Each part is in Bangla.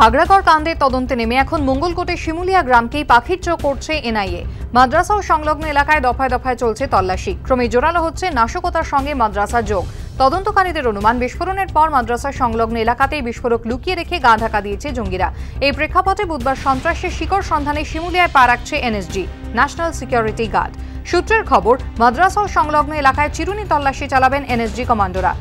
খাগড়াগড় কাণ্ডের তদন্তে নেমে এখন মঙ্গলকোটের শিমুলিয়া গ্রামকেই পাখির চোখ করছে এনআইএ। মাদ্রাসা ও সংলগ্ন এলাকায় দফায় দফায় চলছে তল্লাশি। ক্রমে জোরালো হচ্ছে নাশকতার সঙ্গে মাদ্রাসার যোগ। তদন্তকারীদের অনুমান, বিস্ফোরণের পর মাদ্রাসা সংলগ্ন এলাকাতেই বিস্ফোরক লুকিয়ে রেখে গা ঢাকা দিয়েছে জঙ্গিরা। এই প্রেক্ষাপটে বুধবার সন্ত্রাসের শিকড় সন্ধানে শিমুলিয়ায় পা রাখছে এনএসজি, ন্যাশনাল সিকিউরিটি গার্ড। সূত্রের খবর, মাদ্রাসা ও সংলগ্ন এলাকায় চিরুনি তল্লাশি চালাবেন এনএসজি কমান্ডোরা।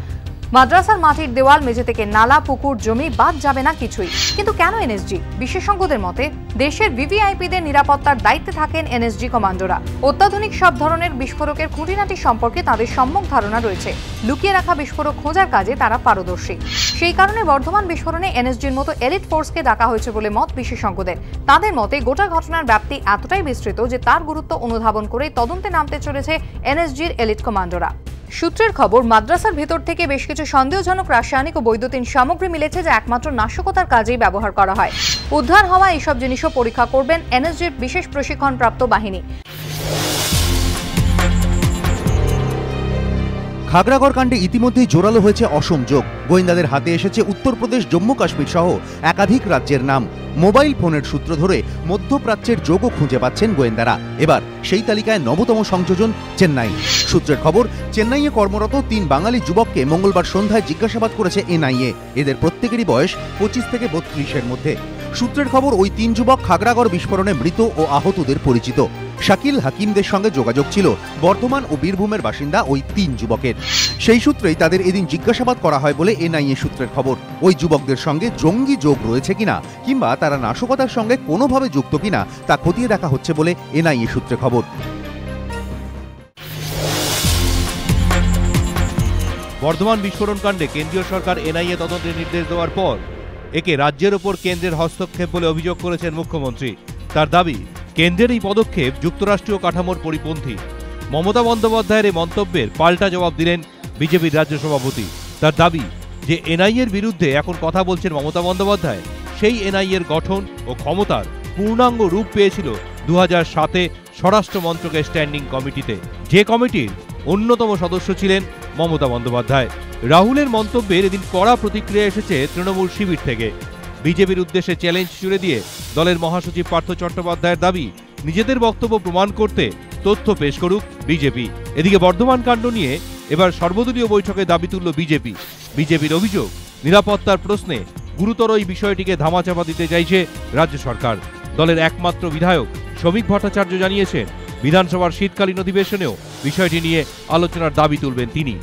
মাদ্রাসার মাটির দেওয়াল মেঝে থেকে নালা, পুকুর, জমি বাদ যাবে না কিছুই। কিন্তু কেন এনএসজি? বিশেষজ্ঞদের মতে, দেশের ভিভিআইপিদের নিরাপত্তার দায়িত্বে থাকেন এনএসজি কমান্ডোরা। অত্যাধুনিক সব ধরনের বিস্ফোরকের খুঁটিনাটি সম্পর্কে তাদের সম্যক ধারণা রয়েছে। লুকিয়ে রাখা বিস্ফোরক খোঁজার কাজে তারা পারদর্শী। সেই কারণে বর্ধমান বিস্ফোরণে এনএসজির মতো এলিট ফোর্সকে ডাকা হয়েছে বলে মত বিশেষজ্ঞদের। তাদের মতে, গোটা ঘটনার ব্যাপ্তি এতটাই বিস্তৃত যে তার গুরুত্ব অনুধাবন করেই তদন্তে নামতে চলেছে এনএসজির এলিট কমান্ডোরা। সূত্রের খবর, মাদ্রাসার ভেতর থেকে বেশ কিছু সন্দেহজনক রাসায়নিক ও বৈদ্যুতিন সামগ্রী মিলেছে যা একমাত্র নাশকতার কাজেই ব্যবহার করা হয়। উদ্ধার হওয়া এইসব জিনিসও পরীক্ষা করবেন এনএসজির বিশেষ প্রশিক্ষণপ্রাপ্ত বাহিনী। খাগড়াগড় কাণ্ডে ইতিমধ্যেই জোরালো হয়েছে অসম যোগ। গোয়েন্দাদের হাতে এসেছে উত্তরপ্রদেশ, জম্মু কাশ্মীর সহ একাধিক রাজ্যের নাম। মোবাইল ফোনের সূত্র ধরে মধ্যপ্রাচ্যের যোগও খুঁজে পাচ্ছেন গোয়েন্দারা। এবার সেই তালিকায় নবতম সংযোজন চেন্নাই। সূত্রের খবর, চেন্নাইয়ে কর্মরত তিন বাঙালি যুবককে মঙ্গলবার সন্ধ্যায় জিজ্ঞাসাবাদ করেছে এনআইএ। এদের প্রত্যেকেরই বয়স পঁচিশ থেকে বত্রিশের মধ্যে। সূত্রের খবর, ওই তিন যুবক খাগড়াগড় বিস্ফোরণে মৃত ও আহতদের পরিচিত। শাকিল হাকিমদের সঙ্গে যোগাযোগ ছিল। বর্ধমান ও বীরভূমের বাসিন্দা ওই তিন যুবকের। সেই সূত্রেই তাদের এদিন জিজ্ঞাসাবাদ করা হয় বলে এনআইএ সূত্রের খবর। ওই যুবকদের সঙ্গে জঙ্গি যোগ রয়েছে কিনা, কিংবা তারা নাশকতার সঙ্গে কোনোভাবে যুক্ত কিনা, তা খতিয়ে দেখা হচ্ছে বলে এনআইএ সূত্রে খবর। বর্ধমান বিস্ফোরণ কাণ্ডে কেন্দ্রীয় সরকার এনআইএ তদন্তের নির্দেশ দেওয়ার পর একে রাজ্যের ওপর কেন্দ্রের হস্তক্ষেপ বলে অভিযোগ করেছেন মুখ্যমন্ত্রী। তার দাবি, কেন্দ্রের এই পদক্ষেপ যুক্তরাষ্ট্রীয় কাঠামোর পরিপন্থী। মমতা বন্দ্যোপাধ্যায়ের এই মন্তব্যের পাল্টা জবাব দিলেন বিজেপির রাজ্য সভাপতি। তার দাবি যে এনআইএর বিরুদ্ধে এখন কথা বলছেন মমতা বন্দ্যোপাধ্যায়, সেই এনআইএর গঠন ও ক্ষমতার পূর্ণাঙ্গ রূপ পেয়েছিল দু সাতে স্বরাষ্ট্র মন্ত্রকের স্ট্যান্ডিং কমিটিতে। যে কমিটির অন্যতম সদস্য ছিলেন মমতা বন্দ্যোপাধ্যায়। রাহুলের মন্তব্যের এদিন কড়া প্রতিক্রিয়া এসেছে তৃণমূল শিবির থেকে। বিজেপির উদ্দেশ্যে চ্যালেঞ্জ ছুড়ে দিয়ে দলের মহাসচিব পার্থ চট্টোপাধ্যায়ের দাবি, নিজেদের বক্তব্য প্রমাণ করতে তথ্য পেশ করুক বিজেপি। এদিকে বর্ধমান কাণ্ড নিয়ে এবার সর্বদলীয় বৈঠকে দাবি তুলল বিজেপি। বিজেপির অভিযোগ, নিরাপত্তার প্রশ্নে গুরুতর এই বিষয়টিকে ধামাচাপা দিতে চাইছে রাজ্য সরকার। দলের একমাত্র বিধায়ক শ্রমিক ভট্টাচার্য জানিয়েছেন, বিধানসভার শীতকালীন অধিবেশনেও বিষয়টি নিয়ে আলোচনার দাবি তুলবেন তিনি।